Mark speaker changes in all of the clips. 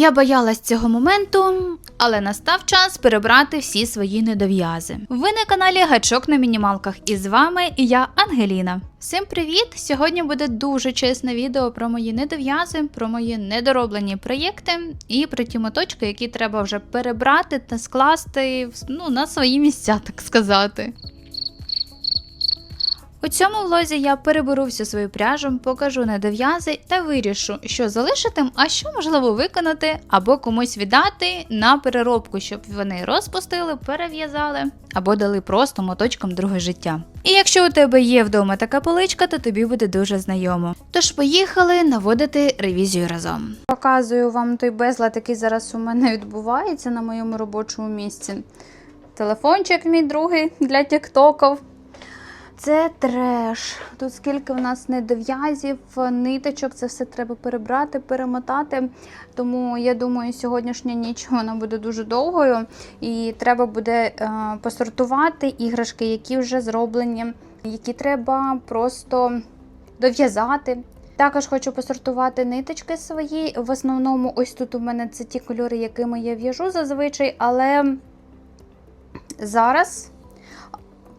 Speaker 1: Я боялась цього моменту, але настав час перебрати всі свої недов'язи. Ви на каналі Гачок на мінімалках, і з вами я Ангеліна. Всім привіт! Сьогодні буде дуже чесне відео про мої недов'язи, про мої недороблені проєкти і про ті моточки, які треба вже перебрати та скласти ну, на свої місця, так сказати. У цьому влозі я переберу всю свою пряжу, покажу недов'язи та вирішу, що залишити, а що можливо виконати або комусь віддати на переробку, щоб вони розпустили, перев'язали або дали просто моточкам друге життя. І якщо у тебе є вдома така поличка, то тобі буде дуже знайомо. Тож поїхали наводити ревізію разом. Показую вам той безлад, який зараз у мене відбувається на моєму робочому місці. Телефончик мій другий для тіктоків. Це треш. Тут скільки в нас недов'язів, ниточок, це все треба перебрати, перемотати. Тому я думаю, сьогоднішня ніч вона буде дуже довгою, і треба буде е, посортувати іграшки, які вже зроблені, які треба просто дов'язати. Також хочу посортувати ниточки свої. В основному, ось тут у мене це ті кольори, якими я в'яжу зазвичай, але зараз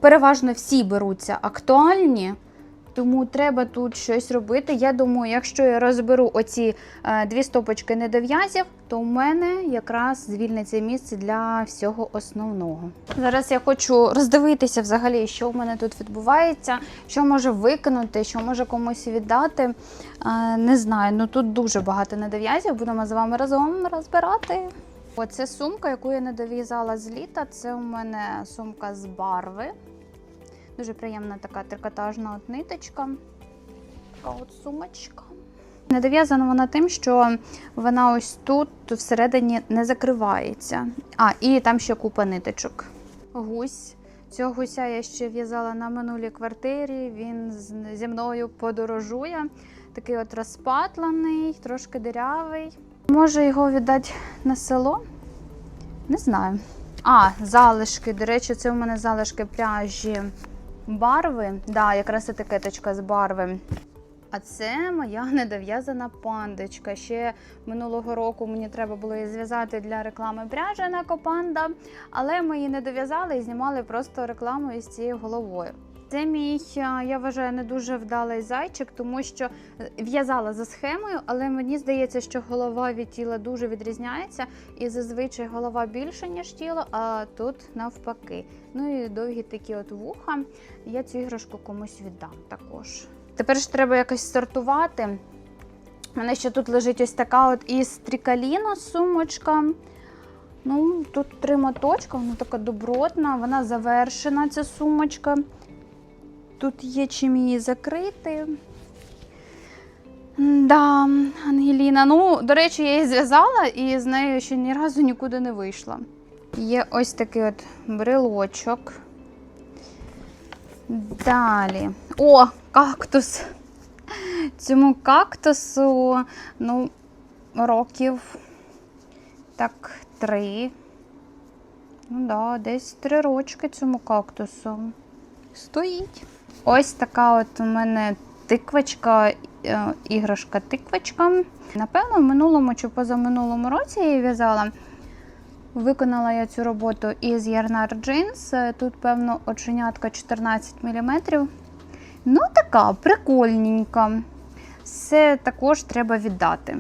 Speaker 1: переважно всі беруться актуальні, тому треба тут щось робити. Я думаю, якщо я розберу оці е, дві стопочки недов'язів, то у мене якраз звільниться місце для всього основного. Зараз я хочу роздивитися взагалі, що в мене тут відбувається, що може викинути, що може комусь віддати. Е, не знаю, ну тут дуже багато недов'язів. Будемо з вами разом розбирати. Оце сумка, яку я не дов'язала з літа. Це у мене сумка з барви. Дуже приємна така трикотажна от ниточка. Така от сумочка. Не дов'язана вона тим, що вона ось тут, тут всередині не закривається. А, і там ще купа ниточок. Гусь. Цього гуся я ще в'язала на минулій квартирі. Він зі мною подорожує. Такий от розпатлений, трошки дирявий. Може його віддати на село? Не знаю. А, залишки. До речі, це у мене залишки пряжі барви. Да, якраз етикеточка з барви. А це моя недов'язана пандочка. Ще минулого року мені треба було її зв'язати для реклами пряжа на Копанда, але ми її не дов'язали і знімали просто рекламу із цією головою. Це мій, я вважаю, не дуже вдалий зайчик, тому що е, в'язала за схемою, але мені здається, що голова від тіла дуже відрізняється, і зазвичай голова більше, ніж тіло, а тут навпаки. Ну і довгі такі от вуха. Я цю іграшку комусь віддам також. Тепер ж треба якось сортувати. У мене ще тут лежить ось така от із трікаліно сумочка. Ну, тут три моточка, вона така добротна, вона завершена, ця сумочка. Тут є чим її закрити. Да, Ангеліна. Ну, до речі, я її зв'язала і з нею ще ні разу нікуди не вийшла. Є ось такий от брелочок. Далі. О, кактус. Цьому кактусу, ну, років так, три. Ну да, десь три рочки цьому кактусу. Стоїть. Ось така от у мене тиквочка, е, іграшка тиквочка. Напевно, в минулому чи позаминулому році я її в'язала. Виконала я цю роботу із Ярнар Jeans. Е, Тут, певно, оченятка 14 мм. Ну, така прикольненька. Все також треба віддати.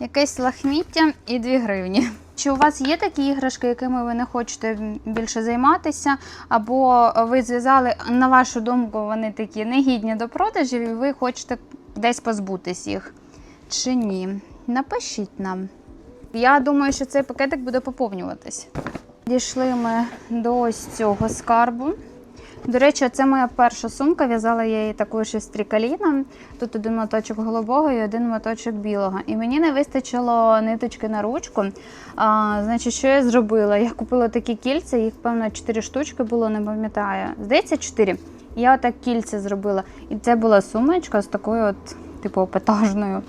Speaker 1: Якесь лахміття і 2 гривні. Чи у вас є такі іграшки, якими ви не хочете більше займатися, або ви зв'язали, на вашу думку, вони такі негідні до продажів, і ви хочете десь позбутись їх? Чи ні? Напишіть нам. Я думаю, що цей пакетик буде поповнюватись. Дійшли ми до ось цього скарбу. До речі, це моя перша сумка. В'язала я її також із трикаліна. Тут один моточок голубого і один моточок білого. І мені не вистачило ниточки на ручку. А, значить, що я зробила? Я купила такі кільця, їх, певно, 4 штучки було, не пам'ятаю. Здається, 4. Я отак кільця зробила. І це була сумочка з такою, от, типу, епатажною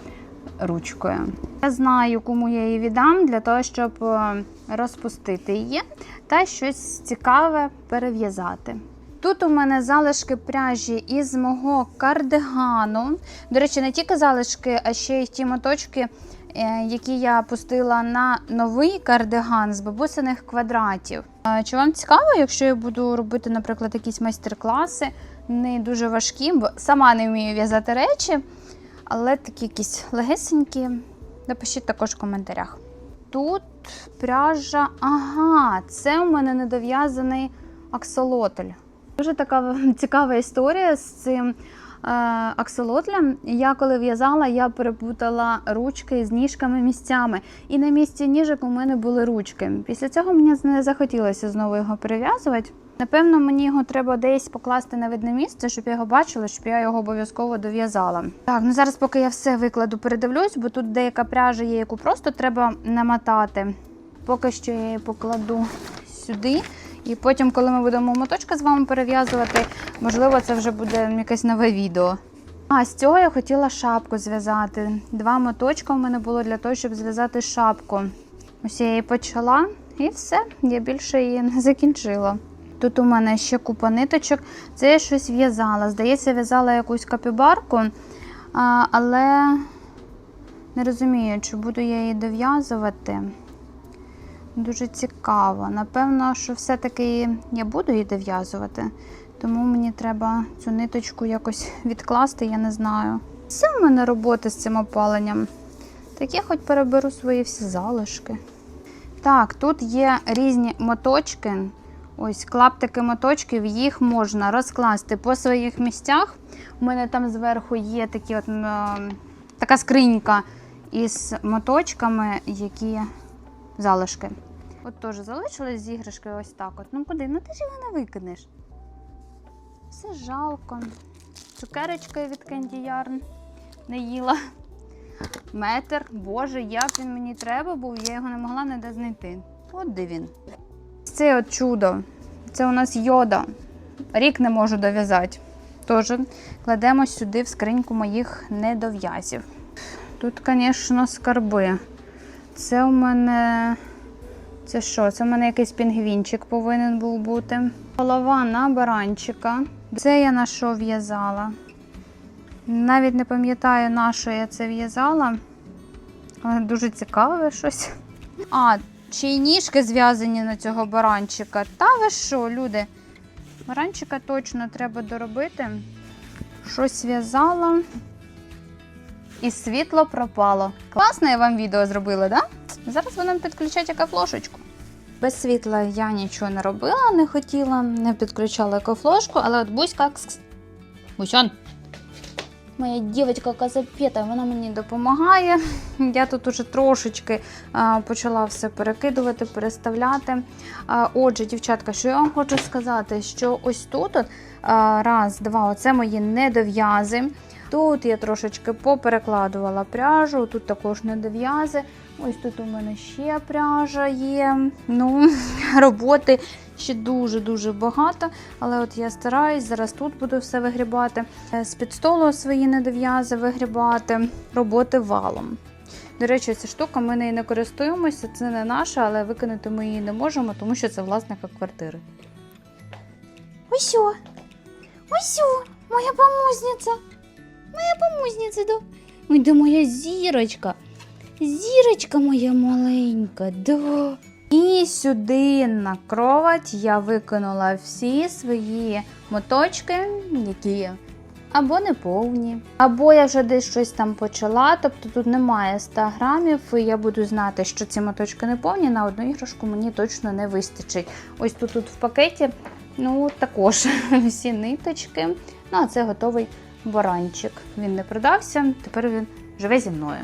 Speaker 1: ручкою. Я знаю, кому я її віддам для того, щоб е, розпустити її та щось цікаве перев'язати. Тут у мене залишки пряжі із мого кардигану. До речі, не тільки залишки, а ще й ті моточки, е, які я пустила на новий кардиган з бабусиних квадратів. Чи вам цікаво, якщо я буду робити, наприклад, якісь майстер-класи, не дуже важкі, бо сама не вмію в'язати речі, але такі якісь легесенькі. Напишіть також в коментарях. Тут пряжа. Ага, це у мене недов'язаний аксолотль. Дуже така цікава історія з цим е, аксолотлем. Я коли в'язала, я перепутала ручки з ніжками місцями. І на місці ніжок у мене були ручки. Після цього мені не захотілося знову його перев'язувати. Напевно, мені його треба десь покласти на видне місце, щоб я його бачила, щоб я його обов'язково дов'язала. Так, ну зараз, поки я все викладу, передивлюсь, бо тут деяка пряжа є, яку просто треба намотати. Поки що я її покладу сюди. І потім, коли ми будемо моточки з вами перев'язувати, можливо, це вже буде якесь нове відео. А з цього я хотіла шапку зв'язати. Два моточка у мене було для того, щоб зв'язати шапку. Ось я її почала, і все, я більше її не закінчила. Тут у мене ще купа ниточок. Це я щось в'язала. Здається, в'язала якусь капібарку, але не розумію, чи буду я її дов'язувати. Дуже цікаво. Напевно, що все-таки я буду її дов'язувати, тому мені треба цю ниточку якось відкласти, я не знаю. Це в мене робота з цим опаленням. Так я хоч переберу свої всі залишки. Так, тут є різні моточки. Ось клаптики моточків, їх можна розкласти по своїх місцях. У мене там зверху є такі от, е, така скринька із моточками, які залишки. От теж залишились з іграшки ось так. от. Ну куди? Ну ти ж його не викинеш. Все жалко. Цукерочка від Candy Yarn не їла. Метр, боже, як він мені треба був, я його не могла ніде знайти. От де він. Це от чудо. Це у нас йода. Рік не можу дов'язати. Тож кладемо сюди в скриньку моїх недов'язів. Тут, звісно, скарби. Це у мене. Це що? Це у мене якийсь пінгвінчик повинен був бути. Голова на баранчика. Це я на що в'язала. Навіть не пам'ятаю, на що я це в'язала. Але дуже цікаве щось. А, ще ніжки зв'язані на цього баранчика. Та ви що, люди? Баранчика точно треба доробити. Щось в'язала. І світло пропало. Класне я вам відео зробила? Да? Зараз будемо підключати екофлошечку. Без світла я нічого не робила, не хотіла, не підключала екофлошку, але от Буська. кс-кс. Моя дівчинка Казапета, вона мені допомагає. Я тут уже трошечки почала все перекидувати, переставляти. Отже, дівчатка, що я вам хочу сказати, що ось тут раз, два, оце мої недов'язи. Тут я трошечки поперекладувала пряжу, тут також не недов'язи. Ось тут у мене ще пряжа є. Ну, роботи ще дуже-дуже багато. Але от я стараюсь, зараз тут буду все вигрібати. Е, З-під столу свої недов'язи вигрібати, роботи валом. До речі, ця штука, ми нею не користуємося, це не наша, але викинути ми її не можемо, тому що це власника квартири. Ось! Ось! Моя помощниця! Моя помощниця, да? Ой, да моя зірочка! Зірочка моя маленька, да. І сюди на кровать я викинула всі свої моточки, які або не повні, або я вже десь щось там почала. Тобто тут немає 100 грамів, і я буду знати, що ці моточки не повні. На одну іграшку мені точно не вистачить. Ось тут, тут в пакеті, ну також всі ниточки. Ну, а це готовий баранчик. Він не продався, тепер він живе зі мною.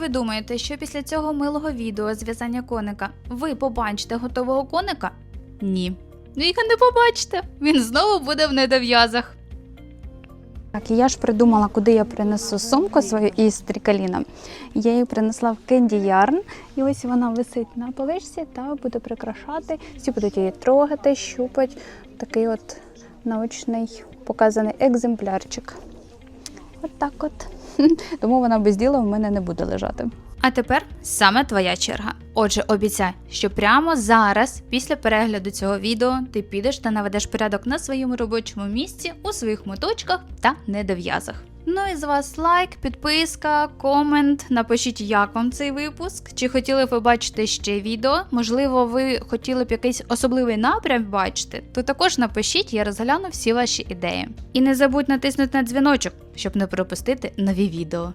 Speaker 1: Ви думаєте, що після цього милого відео з в'язання коника ви побачите готового коника? Ні. Ви його не побачите. Він знову буде в недов'язах. Так, і я ж придумала, куди я принесу сумку свою із стрікаліна. Я її принесла в Candy Yarn, і ось вона висить на поличці та буде прикрашати. Всі будуть її трогати, щупати. Такий от научний показаний екземплярчик. От так от. Тому вона без діла в мене не буде лежати. А тепер саме твоя черга. Отже, обіцяй, що прямо зараз, після перегляду цього відео, ти підеш та наведеш порядок на своєму робочому місці, у своїх моточках та недов'язах. Ну і з вас лайк, підписка, комент. Напишіть, як вам цей випуск. Чи хотіли б ви бачити ще відео? Можливо, ви хотіли б якийсь особливий напрям бачити, то також напишіть, я розгляну всі ваші ідеї. І не забудь натиснути на дзвіночок, щоб не пропустити нові відео.